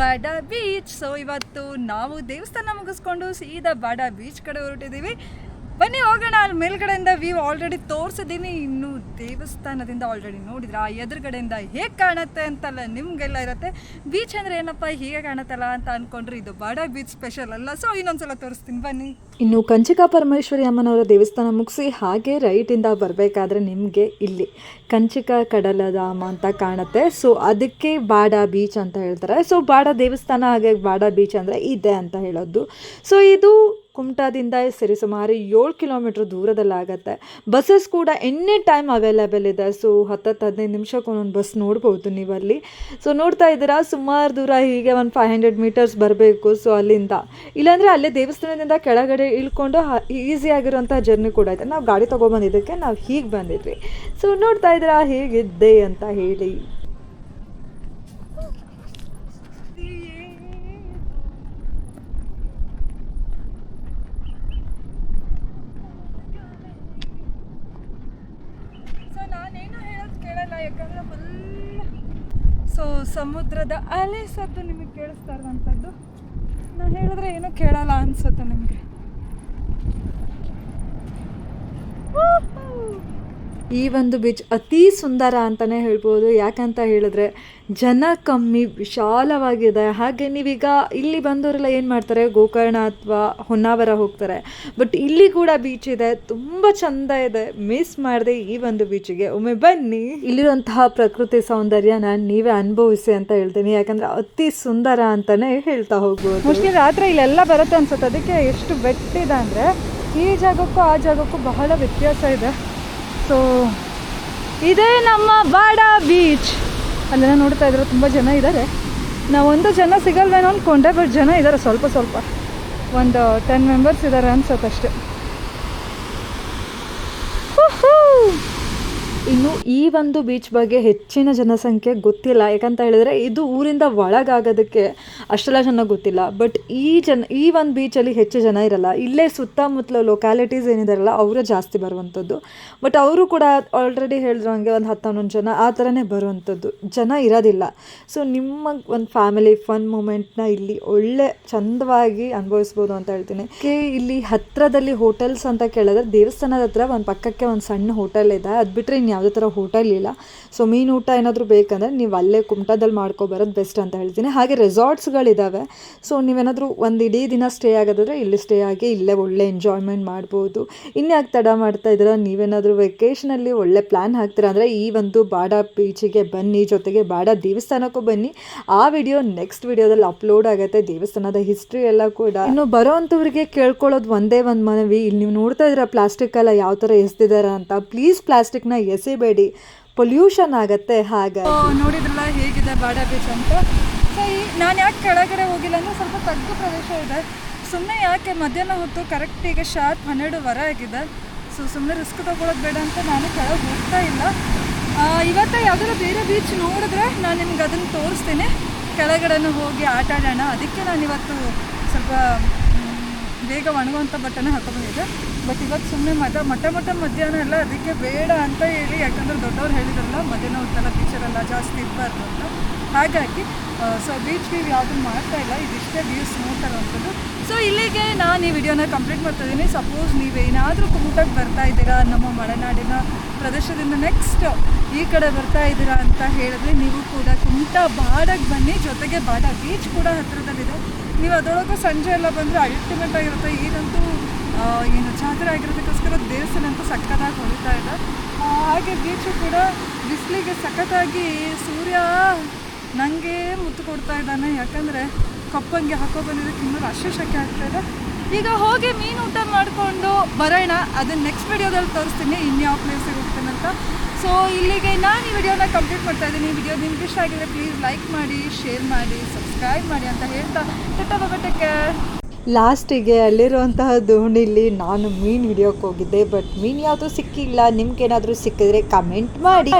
ಬಾಡ beach. So ಇವತ್ತು ನಾವು ದೇವಸ್ಥಾನ ಮುಗಿಸ್ಕೊಂಡು ಸೀದಾ ಬಾಡ ಬೀಚ್ ಕಡೆ ಹೊರಟಿದ್ದೀವಿ. ಬನ್ನಿ ಹೋಗೋಣ. ಅಲ್ಲಿ ಮೇಲ್ಗಡೆಯಿಂದ ವ್ಯೂ ಆಲ್ರೆಡಿ ತೋರಿಸಿದ್ದೀನಿ. ಇನ್ನು ದೇವಸ್ಥಾನದಿಂದ ಆಲ್ರೆಡಿ ನೋಡಿದ್ರೆ? ಆ ಎದುರುಗಡೆಯಿಂದ ಹೇಗೆ ಕಾಣುತ್ತೆ ಅಂತಲ್ಲ ನಿಮಗೆಲ್ಲ ಇರುತ್ತೆ. ಬೀಚ್ ಅಂದರೆ ಏನಪ್ಪ? ಹೀಗೆ ಕಾಣುತ್ತಲ್ಲ ಅಂತ ಅಂದ್ಕೊಂಡ್ರೆ ಇದು ಬಾಡ ಬೀಚ್ ಸ್ಪೆಷಲ್ ಅಲ್ಲ. ಸೊ ಇನ್ನೊಂದ್ಸಲ ತೋರಿಸ್ತೀನಿ. ಬನ್ನಿ. ಇನ್ನು ಕಂಚಿಕಾ ಪರಮೇಶ್ವರಿ ಅಮ್ಮನವರ ದೇವಸ್ಥಾನ ಮುಗಿಸಿ ಹಾಗೆ ರೈಟಿಂದ ಬರಬೇಕಾದ್ರೆ ನಿಮಗೆ ಇಲ್ಲಿ ಕಂಚಿಕಾ ಕಡಲಧಾಮ ಅಂತ ಕಾಣುತ್ತೆ. ಸೊ ಅದಕ್ಕೆ ಬಾಡ ಬೀಚ್ ಅಂತ ಹೇಳ್ತಾರೆ. ಸೊ ಬಾಡ ದೇವಸ್ಥಾನ ಹಾಗೆ ಬಾಡ ಬೀಚ್ ಅಂದರೆ ಇದೆ ಅಂತ ಹೇಳೋದು. ಸೊ ಇದು ಕುಮಟಾದಿಂದ ಸರಿ ಸುಮಾರು ಏಳು ಕಿಲೋಮೀಟ್ರ್ ದೂರದಲ್ಲಾಗತ್ತೆ. ಬಸ್ಸಸ್ ಕೂಡ ಎನಿ ಟೈಮ್ ಅವೈಲೇಬಲ್ ಇದೆ. ಸೊ ಹತ್ತತ್ತು ಹದಿನೈದು ನಿಮಿಷಕ್ಕೆ ಒಂದೊಂದು ಬಸ್ ನೋಡ್ಬೋದು ನೀವು ಅಲ್ಲಿ ಸೊ ನೋಡ್ತಾ ಇದ್ದೀರಾ? ಸುಮಾರು ದೂರ ಹೀಗೆ ಒಂದು ಫೈವ್ ಹಂಡ್ರೆಡ್ ಮೀಟರ್ಸ್ ಬರಬೇಕು. ಸೊ ಅಲ್ಲಿಂದ. ಇಲ್ಲಾಂದರೆ ಅಲ್ಲೇ ದೇವಸ್ಥಾನದಿಂದ ಕೆಳಗಡೆ ಇಳ್ಕೊಂಡು ಈಸಿ ಆಗಿರೋಂಥ ಜರ್ನಿ ಕೂಡ ಇದೆ. ನಾವು ಗಾಡಿ ತೊಗೊಬಂದಿದ್ದಕ್ಕೆ ನಾವು ಹೀಗೆ ಬಂದಿದ್ವಿ. ಸೊ ನೋಡ್ತಾ ಇದ್ದೀರಾ? ಹೇಗಿದ್ದೆ ಅಂತ ಹೇಳಿ ಸೊ ನಾನೇನು ಹೇಳೋದು ಕೇಳಲ್ಲ ಯಾಕಂದ್ರೆ ಫುಲ್ ಸೊ ಸಮುದ್ರದ ಅಲೆ ಸದ್ದು ನಿಮಗೆ ಕೇಳಿಸ್ತಾ ಇರುವಂಥದ್ದು ನಾನು ಹೇಳಿದ್ರೆ ಏನೂ ಕೇಳಲ್ಲ ಅನ್ಸುತ್ತೆ ನಿಮಗೆ. ಈ ಒಂದು ಬೀಚ್ ಅತಿ ಸುಂದರ ಅಂತಲೇ ಹೇಳ್ಬೋದು. ಯಾಕಂತ ಹೇಳಿದ್ರೆ ಜನ ಕಮ್ಮಿ, ವಿಶಾಲವಾಗಿದೆ. ಹಾಗೆ ನೀವೀಗ ಇಲ್ಲಿ ಬಂದವರೆಲ್ಲ ಏನು ಮಾಡ್ತಾರೆ? ಗೋಕರ್ಣ ಅಥವಾ ಹೊನ್ನಾವರ ಹೋಗ್ತಾರೆ. ಬಟ್ ಇಲ್ಲಿ ಕೂಡ ಬೀಚ್ ಇದೆ. ತುಂಬ ಚಂದ ಇದೆ. ಮಿಸ್ ಮಾಡಿದೆ ಈ ಒಂದು ಬೀಚಿಗೆ. ಒಮ್ಮೆ ಬನ್ನಿ. ಇಲ್ಲಿರುವಂತಹ ಪ್ರಕೃತಿ ಸೌಂದರ್ಯನ ನೀವೇ ಅನುಭವಿಸಿ ಅಂತ ಹೇಳ್ತೀನಿ. ಯಾಕಂದ್ರೆ ಅತಿ ಸುಂದರ ಅಂತಲೇ ಹೇಳ್ತಾ ಹೋಗ್ಬೋದು. ಮುಖ್ಯ ರಾತ್ರಿ ಇಲ್ಲೆಲ್ಲ ಬರುತ್ತೆ ಅನ್ಸುತ್ತೆ. ಅದಕ್ಕೆ ಎಷ್ಟು ಬೆಟ್ಟಿದೆ ಅಂದರೆ ಈ ಜಾಗಕ್ಕೂ ಆ ಜಾಗಕ್ಕೂ ಬಹಳ ವ್ಯತ್ಯಾಸ ಇದೆ. ಸೊ, ಇದೇ ನಮ್ಮ ಬಾಡ ಬೀಚ್. ಅಲ್ಲೆಲ್ಲ ನೋಡ್ತಾ ಇದ್ರೆ ತುಂಬ ಜನ ಇದ್ದಾರೆ ನಾವೊಂದು ಜನ ಸಿಗಲ್ವೇನೋ ಅಂದ್ಕೊಂಡೆ ಬಟ್ ಜನ ಇದ್ದಾರೆ ಸ್ವಲ್ಪ ಸ್ವಲ್ಪ. ಒಂದು ಟೆನ್ ಮೆಂಬರ್ಸ್ ಇದ್ದಾರೆ ಅನ್ಸುತ್ತೆ ಅಷ್ಟೇ ಇನ್ನು ಈ ಒಂದು ಬೀಚ್ ಬಗ್ಗೆ ಹೆಚ್ಚಿನ ಜನಸಂಖ್ಯೆ ಗೊತ್ತಿಲ್ಲ. ಯಾಕಂತ ಹೇಳಿದ್ರೆ ಇದು ಊರಿಂದ ಒಳಗಾಗೋದಕ್ಕೆ ಅಷ್ಟೆಲ್ಲ ಜನ ಗೊತ್ತಿಲ್ಲ. ಬಟ್ ಈ ಜನ, ಈ ಒಂದು ಬೀಚಲ್ಲಿ ಹೆಚ್ಚು ಜನ ಇರಲ್ಲ. ಇಲ್ಲೇ ಸುತ್ತಮುತ್ತಲ ಲೊಕ್ಯಾಲಿಟೀಸ್ ಏನಿದಾರಲ್ಲ ಅವರೇ ಜಾಸ್ತಿ ಬರುವಂಥದ್ದು. ಬಟ್ ಅವರು ಕೂಡ ಆಲ್ರೆಡಿ ಹೇಳಿದ್ರು ಹಂಗೆ ಒಂದು ಹತ್ತು, ಹನ್ನೊಂದು ಜನ ಆ ಥರನೇ ಬರುವಂಥದ್ದು. ಜನ ಇರೋದಿಲ್ಲ. ಸೊ ನಿಮ್ಮ ಒಂದು ಫ್ಯಾಮಿಲಿ ಫನ್ ಮೂಮೆಂಟ್ನ ಇಲ್ಲಿ ಒಳ್ಳೆ ಚಂದವಾಗಿ ಅನುಭವಿಸ್ಬೋದು ಅಂತ ಹೇಳ್ತೀನಿ. ಇಲ್ಲಿ ಹತ್ತಿರದಲ್ಲಿ ಹೋಟೆಲ್ಸ್ ಅಂತ ಕೇಳಿದ್ರೆ ದೇವಸ್ಥಾನದ ಹತ್ರ ಒಂದು ಪಕ್ಕಕ್ಕೆ ಒಂದು ಸಣ್ಣ ಹೋಟೆಲ್ ಇದೆ. ಅದು ಬಿಟ್ಟರೆ ಯಾವುದೇ ಥರ ಹೋಟೆಲ್ ಇಲ್ಲ. ಸೊ ಮೀನು ಊಟ ಏನಾದರೂ ಬೇಕಂದರೆ ನೀವು ಅಲ್ಲೇ ಕುಮಟಾದಲ್ಲಿ ಮಾಡ್ಕೊಬರೋದು ಬೆಸ್ಟ್ ಅಂತ ಹೇಳ್ತೀನಿ. ಹಾಗೆ ರೆಸಾರ್ಟ್ಸ್ಗಳಿದ್ದಾವೆ ಸೊ ನೀವೇನಾದರೂ ಒಂದು ಇಡೀ ದಿನ ಸ್ಟೇ ಆಗೋದಾದ್ರೆ ಇಲ್ಲಿ ಸ್ಟೇ ಆಗಿ ಇಲ್ಲೇ ಒಳ್ಳೆ ಎಂಜಾಯ್ಮೆಂಟ್ ಮಾಡ್ಬೋದು. ಇನ್ಯಾಕೆ ತಡ ಮಾಡ್ತಾ ಇದ್ದೀರಾ? ನೀವೇನಾದರೂ ವೆಕೇಷನಲ್ಲಿ ಒಳ್ಳೆ ಪ್ಲ್ಯಾನ್ ಹಾಕ್ತೀರಾ? ಅಂದರೆ ಈ ಒಂದು ಬಾಡ ಬೀಚಿಗೆ ಬನ್ನಿ, ಜೊತೆಗೆ ಬಾಡ ದೇವಸ್ಥಾನಕ್ಕೂ ಬನ್ನಿ. ಆ ವಿಡಿಯೋ ನೆಕ್ಸ್ಟ್ ವಿಡಿಯೋದಲ್ಲಿ ಅಪ್ಲೋಡ್ ಆಗುತ್ತೆ. ದೇವಸ್ಥಾನದ ಹಿಸ್ಟ್ರಿ ಎಲ್ಲ ಕೂಡ. ಇನ್ನು ಬರೋವಂಥವ್ರಿಗೆ ಕೇಳ್ಕೊಳ್ಳೋದು ಒಂದೇ ಒಂದು ಮನವಿ. ಇಲ್ಲಿ ನೀವು ನೋಡ್ತಾ ಇದ್ದೀರಾ ಪ್ಲಾಸ್ಟಿಕ್ ಎಲ್ಲ ಯಾವ ಥರ ಎಸ್ತಿದ್ದಾರೆ ಅಂತ. ಪ್ಲೀಸ್ ಪ್ಲಾಸ್ಟಿಕ್ನ ಎಸೆಬೇಡಿ ಪೊಲ್ಯೂಷನ್ ಆಗತ್ತೆ ಹಾಗೆ. ನೋಡಿದ್ರಲ್ಲ, ಹೇಗಿದೆ ಬಾಡ ಬೀಚ್ ಅಂತ? ಸೊ ಈ ನಾನು ಯಾಕೆ ಕೆಳಗಡೆ ಹೋಗಿಲ್ಲ ಅಂದರೆ ಸ್ವಲ್ಪ ತಗ್ಗು ಪ್ರದೇಶ ಇದೆ. ಸುಮ್ಮನೆ ಯಾಕೆ ಮಧ್ಯಾಹ್ನ ಹೊತ್ತು ಕರೆಕ್ಟ್ ಈಗ ಶಾರ್ಪ್ ಹನ್ನೆರಡುವರೆ ಆಗಿದೆ. ಸೊ ಸುಮ್ಮನೆ ರಿಸ್ಕ್ ತೊಗೊಳೋದು ಬೇಡ ಅಂತ ನಾನು ಕೆಳಗೆ ಹೋಗ್ತಾ ಇಲ್ಲ. ಇವತ್ತು ಯಾವುದಾದ್ರು ಬೇರೆ ಬೀಚ್ ನೋಡಿದ್ರೆ ನಾನು ನಿಮ್ಗೆ ಅದನ್ನು ತೋರಿಸ್ತೀನಿ. ಕೆಳಗಡೆನೂ ಹೋಗಿ ಆಟ ಆಡೋಣ ಅದಕ್ಕೆ ನಾನು ಇವತ್ತು ಸ್ವಲ್ಪ ಬೇಗ ಒಣಗುವಂಥ ಬಟ್ಟೆನೇ ಹಾಕೊಂಡ್ಬಂದಿದ್ದೆ ಬಟ್ ಇವತ್ತು ಸುಮ್ಮನೆ ಮದ, ಮೊಟ್ಟ ಮೊಟ್ಟ ಮಧ್ಯಾಹ್ನ ಎಲ್ಲ ಅದಕ್ಕೆ ಬೇಡ ಅಂತ ಹೇಳಿ, ಯಾಕಂದ್ರೆ ದೊಡ್ಡವ್ರು ಹೇಳಿದ್ರಲ್ಲ, ಮಧ್ಯಾಹ್ನ ಹೊತ್ತೆಲ್ಲ ಬೀಚರೆಲ್ಲ ಜಾಸ್ತಿ ಇರಬಾರ್ದು ಅಂತ. ಹಾಗಾಗಿ ಸೊ ಬೀಚ್ ವ್ಯೂ ಯಾವುದು ಮಾಡ್ತಾ ಇಲ್ಲ, ಇದಿಷ್ಟೇ ವ್ಯೂಸ್ ನೋಡ್ತಾ ಇರೋವಂಥದ್ದು ಸೊ ಇಲ್ಲಿಗೆ ನಾನು ಈ ವಿಡಿಯೋನ ಕಂಪ್ಲೀಟ್ ಮಾಡ್ತಾ ಇದ್ದೀನಿ ಸಪೋಸ್ ನೀವೇನಾದರೂ ಕುಮಟಕ್ಕೆ ಬರ್ತಾ ಇದ್ದೀರಾ, ನಮ್ಮ ಮಲೆನಾಡಿನ ಪ್ರದೇಶದಿಂದ ನೆಕ್ಸ್ಟ್ ಈ ಕಡೆ ಬರ್ತಾ ಇದ್ದೀರಾ ಅಂತ ಹೇಳಿದ್ರೆ ನೀವು ಕೂಡ ಕುಮಟಾ ಬಾಡಕ್ಕೆ ಬನ್ನಿ. ಜೊತೆಗೆ ಬಾಡ ಬೀಚ್ ಕೂಡ ಹತ್ತಿರದಲ್ಲಿದೆ ನೀವು ಅದರೊಳಗೂ ಸಂಜೆ ಎಲ್ಲ ಬಂದರೆ ಅಲ್ಟಿಮೇಟ್ ಆಗಿರುತ್ತೆ. ಈಗಂತೂ ಏನು ಜಾತ್ರೆ ಆಗಿರೋದಕ್ಕೋಸ್ಕರ ದೇವಸ್ಥಾನ ಅಂತೂ ಸಖತ್ತಾಗಿ ಹೊಡಿತಾ ಇದೆ ಹಾಗೆ ಬೀಚು ಕೂಡ ಬಿಸಿಲಿಗೆ ಸಖತ್ತಾಗಿ ಸೂರ್ಯ ನನಗೆ ಮುತ್ತು ಕೊಡ್ತಾ ಇದ್ದಾನೆ. ಯಾಕಂದರೆ ಕಪ್ಪಂಗೆ ಹಾಕೋ ಬಂದಿದ್ದಕ್ಕೆ ಇನ್ನೂ ಅಶೇಷಕ್ಕೆ ಆಗ್ತಾ ಇದೆ. ಈಗ ಹೋಗಿ ಮೀನು ಊಟ ಮಾಡಿಕೊಂಡು ಬರೋಣ. ಅದನ್ನ ನೆಕ್ಸ್ಟ್ ವಿಡಿಯೋದಲ್ಲಿ ತೋರಿಸ್ತೀನಿ, ಇನ್ಯಾವ ಪ್ಲೇಸಿಗೆ ಹೋಗ್ತೀನಿ ಅಂತ. ಸೊ ಇಲ್ಲಿಗೆ ನಾನು ಈ ವಿಡಿಯೋನ ಕಂಪ್ಲೀಟ್ ಮಾಡ್ತಾ ಇದ್ದೀನಿ. ವಿಡಿಯೋ ನಿಮ್ಗೆ ಇಷ್ಟ ಆಗಿದ್ರೆ ಪ್ಲೀಸ್ ಲೈಕ್ ಮಾಡಿ ಶೇರ್ ಮಾಡಿ ಸಬ್ಸ್ಕ್ರೈಬ್ ಮಾಡಿ ಅಂತ ಹೇಳ್ತಾ ಟೆಟ್ಟ ಬಗಟಕ್ಕೆ ಲಾಸ್ಟಿಗೆ ಅಲ್ಲಿರುವಂತಹ ದೋಣಿಲಿ ನಾನು ಮೀನು ಹಿಡಿಯೋಕೆ ಹೋಗಿದ್ದೆ. ಬಟ್ ಮೀನು ಯಾವುದೂ ಸಿಕ್ಕಿಲ್ಲ. ನಿಮ್ಗೇನಾದರೂ ಸಿಕ್ಕಿದ್ರೆ ಕಮೆಂಟ್ ಮಾಡಿ.